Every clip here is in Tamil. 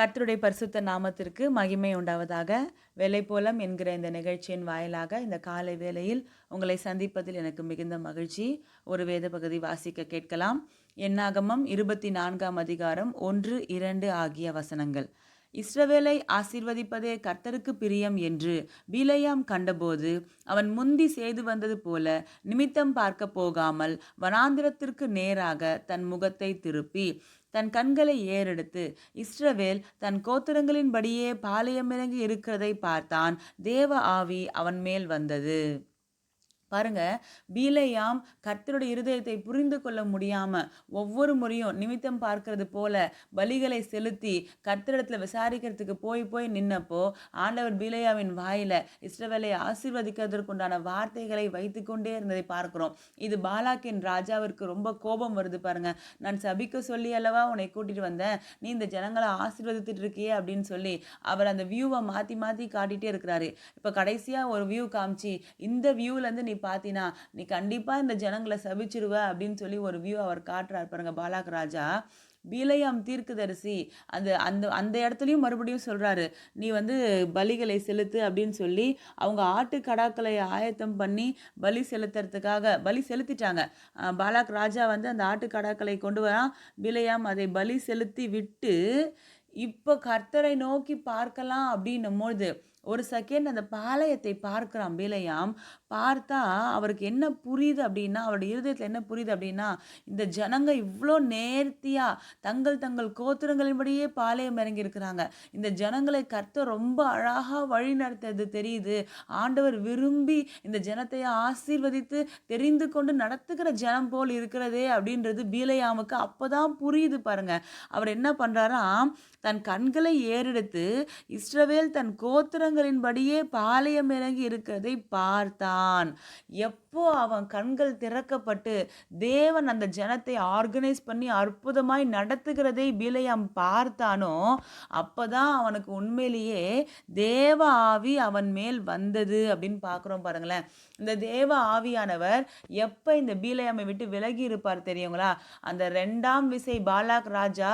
கர்த்தருடைய பரிசுத்த நாமத்திற்கு மகிமை உண்டாவதாக. வேலைப்போலம் என்கிற இந்த நிகழ்ச்சியின் வாயிலாக இந்த காலை வேளையில் உங்களை சந்திப்பதில் எனக்கு மிகுந்த மகிழ்ச்சி. ஒரு வேத பகுதி வாசிக்க கேட்கலாம். என்னாகமம் இருபத்தி நான்காம் அதிகாரம் ஒன்று இரண்டு ஆகிய வசனங்கள். இஸ்ரவேலை ஆசீர்வதிப்பதே கர்த்தருக்கு பிரியம் என்று பீலையாம் கண்டபோது அவன் முந்தி செய்து வந்தது போல நிமித்தம் பார்க்க போகாமல் வனாந்திரத்திற்கு நேராக தன் முகத்தை திருப்பி தன் கண்களை ஏறெடுத்து இஸ்ரவேல் தன் கோத்திரங்களின்படியே பாளையமிறங்கி இருக்கிறதை பார்த்தான் தேவ ஆவி அவன் மேல் வந்தது. பாருங்க பீலையாம் கர்த்தருடைய இருதயத்தை புரிந்து கொள்ள முடியாம ஒவ்வொரு முறையும் நிமித்தம் பார்க்கறது போல பலிகளை செலுத்தி கர்த்தரிடத்துல விசாரிக்கிறதுக்கு போய் போய் நின்னப்போ ஆண்டவர் பீலையாவின் வாயில இஸ்ரவேலை ஆசீர்வதிக்கிறதற்குண்டான வார்த்தைகளை வைத்துக்கொண்டே இருந்ததை பார்க்கிறோம். இது பாலாக்கின் ராஜாவிற்கு ரொம்ப கோபம் வருது பாருங்க. நான் சபிக்க சொல்லி அல்லவா உன்னை கூட்டிட்டு வந்தேன்? நீ இந்த ஜனங்களை ஆசீர்வதித்துட்டு இருக்கியே அப்படின்னு சொல்லி அவர் அந்த வியூவை மாத்தி மாத்தி காட்டிட்டே இருக்கிறாரு. இப்ப கடைசியா ஒரு வியூ காமிச்சு இந்த வியூல இருந்து நீ பார்த்தினா நீ கண்டிப்பாக இந்த ஜனங்களை சபிச்சிருவ அப்படின்னு சொல்லி ஒரு வியூ அவர் காட்டுறார் பாருங்க பாலாக் ராஜா. பீலையாம் தீர்க்குதரிசி அந்த அந்த அந்த இடத்துலையும் மறுபடியும் சொல்கிறாரு நீ வந்து பலிகளை செலுத்து அப்படின்னு சொல்லி அவங்க ஆட்டு கடாக்களை ஆயத்தம் பண்ணி பலி செலுத்துறதுக்காக பலி செலுத்திட்டாங்க. பாலாக் ராஜா வந்து அந்த ஆட்டு கடாக்களை கொண்டு வரான். பீலையாம் அதை பலி செலுத்தி விட்டு இப்போ கர்த்தரை நோக்கி பார்க்கலாம் அப்படின்னும் பொழுது ஒரு செகண்ட் அந்த பாளையத்தை பார்க்குறான் பிலையாம் பார்த்தா அவருக்கு என்ன புரியுது அப்படின்னா அவருடைய இருதயத்தில் என்ன புரியுது அப்படின்னா இந்த ஜனங்க இவ்வளோ நேர்த்தியாக தங்கள் தங்கள் கோத்திரங்களின்படியே பாளையம் இறங்கி இருக்கிறாங்க இந்த ஜனங்களை கர்த்த ரொம்ப அழகாக வழி நடத்துறது தெரியுது. ஆண்டவர் விரும்பி இந்த ஜனத்தை ஆசீர்வதித்து தெரிந்து கொண்டு நடத்துகிற ஜனம் போல் இருக்கிறதே அப்படின்றது பீலையாமுக்கு அப்போதான் புரியுது பாருங்கள் அவர் என்ன பண்ணுறாராம் தன் கண்களை ஏறெடுத்து இஸ்ரவேல் தன் கோத்திரங்களின்படியே பாளையம் இறங்கி இருக்கிறதை பார்த்தான். எப்போ அவன் கண்கள் திறக்கப்பட்டு தேவன் அந்த ஜனத்தை ஆர்கனைஸ் பண்ணி அற்புதமாய் நடத்துகிறதை பீலையாம் பார்த்தானோ அப்போதான் அவனுக்கு உண்மையிலேயே தேவ ஆவி அவன் மேல் வந்தது அப்படின்னு பார்க்குறோம் பாருங்களேன். இந்த தேவ ஆவியானவர் எப்போ இந்த பீலையாமை விட்டு விலகி இருப்பார் தெரியுங்களா? அந்த ரெண்டாம் விசை பாலாக் ராஜா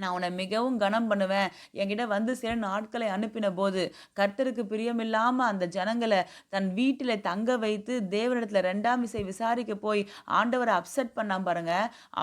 நான் உன்னை மிகவும் கனம் பண்ணுவேன். என்கிட்ட வந்து சில நாட்களை அனுப்பின போது கர்த்தருக்கு பிரியமில்லாமல் அந்த ஜனங்களை தன் வீட்டில் தங்க வைத்து தேவனிடத்தில் ரெண்டாம் இசை விசாரிக்க போய் ஆண்டவரை அப்செட் பண்ணாம பாருங்க.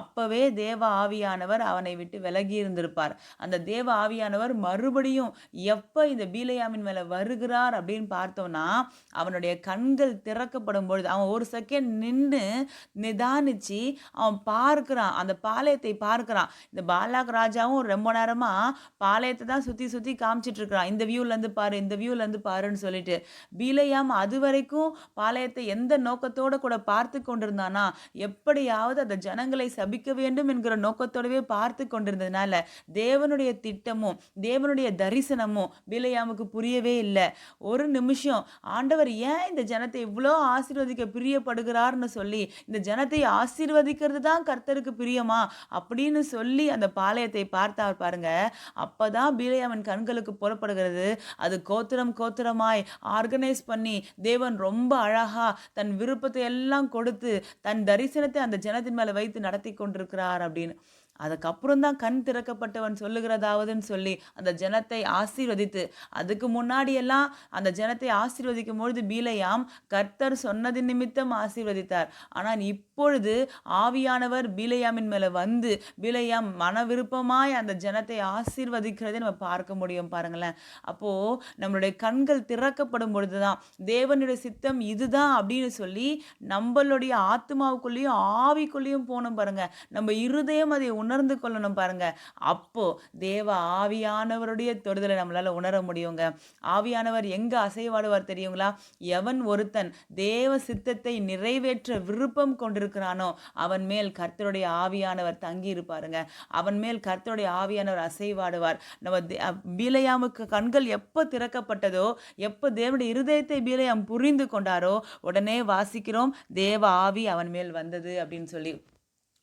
அப்போவே தேவ ஆவியானவர் அவனை விட்டு விலகி இருந்திருப்பார். அந்த தேவ ஆவியானவர் மறுபடியும் எப்போ இந்த பீலையாமின் மேலே வருகிறார் அப்படின்னு பார்த்தோம்னா அவனுடைய கண்கள் திறக்கப்படும் பொழுது அவன் ஒரு செகண்ட் நின்று நிதானிச்சு அவன் பார்க்கிறான். அந்த பாளையத்தை பார்க்கிறான். இந்த பாலாக் ராஜா ராஜாவும் ரொம்ப நேரமாக பாளையத்தை தான் சுற்றி சுற்றி காமிச்சிட்டு இருக்கிறான். இந்த வியூலேருந்து பாரு இந்த வியூலேருந்து பாருன்னு சொல்லிட்டு பீலையாம் அது வரைக்கும் பாளையத்தை எந்த நோக்கத்தோடு கூட பார்த்து கொண்டிருந்தானா? எப்படியாவது அந்த ஜனங்களை சபிக்க வேண்டும் என்கிற நோக்கத்தோடவே பார்த்து கொண்டிருந்ததுனால தேவனுடைய திட்டமும் தேவனுடைய தரிசனமும் பீலையாமுக்கு புரியவே இல்லை. ஒரு நிமிஷம் ஆண்டவர் ஏன் இந்த ஜனத்தை இவ்வளோ ஆசீர்வதிக்க பிரியப்படுகிறார்னு சொல்லி இந்த ஜனத்தை ஆசீர்வதிக்கிறது தான் கர்த்தருக்கு பிரியமா? அப்படின்னு சொல்லி அந்த பாளையத்தை பார்த்தார் பாருங்க. அப்பதான் அவன் கண்களுக்கு புறப்படுகிறது அது கோத்திரம் கோத்திரமாய் ஆர்கனைஸ் பண்ணி தேவன் ரொம்ப அழகா தன் விருப்பத்தை எல்லாம் கொடுத்து தன் தரிசனத்தை அந்த ஜனத்தின் மேலே வைத்து நடத்தி கொண்டிருக்கிறார் அப்படின்னு. அதுக்கப்புறம் தான் கண் திறக்கப்பட்டவன் சொல்லுகிறதாவதுன்னு சொல்லி அந்த ஜனத்தை ஆசீர்வதித்து அதுக்கு முன்னாடியெல்லாம் அந்த ஜனத்தை ஆசீர்வதிக்கும் பொழுது பீலையாம் கர்த்தர் சொன்னது நிமித்தம் ஆசீர்வதித்தார். ஆனால் இப்பொழுது ஆவியானவர் பீலையாமின் மேலே வந்து பீலையாம் மன விருப்பமாய் அந்த ஜனத்தை ஆசீர்வதிக்கிறதை நம்ம பார்க்க முடியும் பாருங்களேன். அப்போது நம்மளுடைய கண்கள் திறக்கப்படும் பொழுது தான் தேவனுடைய சித்தம் இதுதான் அப்படின்னு சொல்லி நம்மளுடைய ஆத்மாவுக்குள்ளேயும் ஆவிக்குள்ளேயும் போகணும் பாருங்கள் நம்ம இருதயம் அதை உணர்ந்து கொள்ளணும் பாருங்க. அப்போ தேவ ஆவியானவருடைய தொடுதலை நம்மளால உணர முடியுங்க. ஆவியானவர் எங்க அசைவாடுவார் தெரியுங்களா? எவன் ஒருத்தன் தேவ சித்தத்தை நிறைவேற்ற விருப்பம் கொண்டிருக்கிறானோ அவன் மேல் கர்த்தருடைய ஆவியானவர் தங்கி இருப்பாருங்க அவன் மேல் கர்த்தருடைய ஆவியானவர் அசைவாடுவார். நம்ம பீலையாமுக்கு கண்கள் எப்போ திறக்கப்பட்டதோ எப்போ தேவனுடைய இருதயத்தை பீலையாம் புரிந்து கொண்டாரோ உடனே வாசிக்கிறோம் தேவ ஆவி அவன் மேல் வந்தது அப்படின்னு சொல்லி.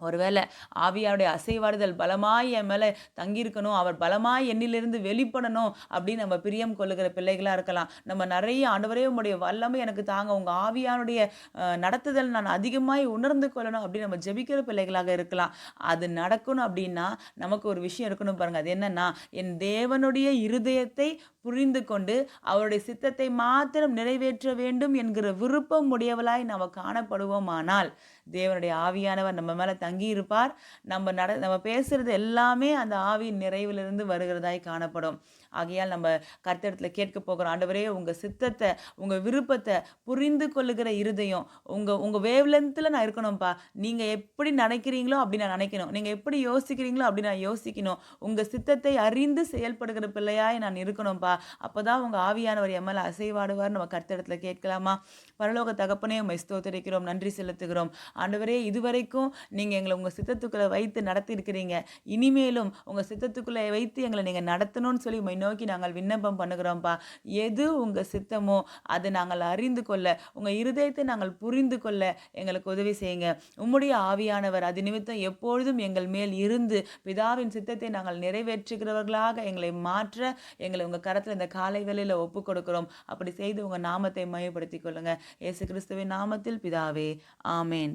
ஒருவேளை ஆவியாருடைய அசைவாடுதல் பலமாய் என் மேலே தங்கியிருக்கணும் அவர் பலமாய் என்னிலிருந்து வெளிப்படணும் அப்படின்னு நம்ம பிரியம் கொள்ளுகிற பிள்ளைகளாக இருக்கலாம். நம்ம நிறைய ஆண்டவரே உங்களுடைய வல்லமை எனக்கு தாங்க. உங்கள் ஆவியானுடைய நடத்துதல் நான் அதிகமாய் உணர்ந்து கொள்ளணும் அப்படின்னு நம்ம ஜெபிக்கிற பிள்ளைகளாக இருக்கலாம். அது நடக்கணும் அப்படின்னா நமக்கு ஒரு விஷயம் இருக்கணும் பாருங்கள் அது என்னென்னா என் தேவனுடைய இருதயத்தை புரிந்து கொண்டு அவருடைய சித்தத்தை மாத்திரம் நிறைவேற்ற வேண்டும் என்கிற விருப்பம் உடையவளாய் நம்ம காணப்படுவோமானால் தேவனுடைய ஆவியானவர் நம்ம மேலே தங்கி இருப்பார் நம்ம நட நம்ம பேசுகிறது எல்லாமே அந்த ஆவியின் நிறைவிலிருந்து வருகிறதாய் காணப்படும். ஆகையால் நம்ம கர்த்தரிடத்துல கேட்க போகிறோம். ஆண்டவரே உங்கள் சித்தத்தை உங்கள் விருப்பத்தை புரிந்து கொள்ளுகிற இருதயம் உங்கள் உங்கள் வேவ்லென்த்தில் நான் இருக்கணும்ப்பா நீங்கள் எப்படி நினைக்கிறீங்களோ அப்படி நான் நினைக்கணும். நீங்கள் எப்படி யோசிக்கிறீங்களோ அப்படி நான் யோசிக்கணும். உங்கள் சித்தத்தை அறிந்து செயல்படுகிற பிள்ளையாய் நான் இருக்கணும்ப்பா அப்போ தான் உங்கள் ஆவியானவர் என் மேலே அசைவாடுவார் நம்ம கர்த்தரிடத்துல கேட்கலாமா? பரலோக தகப்பனே உண்மை ஸ்தோத்தரிக்கிறோம். நன்றி செலுத்துகிறோம். ஆண்டவரே இதுவரைக்கும் நீங்கள் எங்களை உங்கள் சித்தத்துக்குள்ளே வைத்து நடத்தியிருக்கிறீங்க. இனிமேலும் உங்கள் சித்தத்துக்குள்ளே வைத்து எங்களை நீங்கள் நடத்தணும்னு சொல்லி உண்மை நோக்கி நாங்கள் விண்ணப்பம் பண்ணுகிறோம்ப்பா எது உங்கள் சித்தமோ அதை நாங்கள் அறிந்து கொள்ள உங்கள் இருதயத்தை நாங்கள் புரிந்து கொள்ள எங்களுக்கு உதவி செய்யுங்க. உம்முடைய ஆவியானவர் அது நிமித்தம் எப்பொழுதும் எங்கள் மேல் இருந்து பிதாவின் சித்தத்தை நாங்கள் நிறைவேற்றுகிறவர்களாக எங்களை மாற்ற எங்களை உங்கள் கரத்தில் இந்த காலை வேலையில் ஒப்பு கொடுக்கிறோம். அப்படி செய்து உங்கள் நாமத்தை மையப்படுத்திக் கொள்ளுங்க. இயேசு கிறிஸ்துவின் நாமத்தில் பிதாவே ஆமேன்.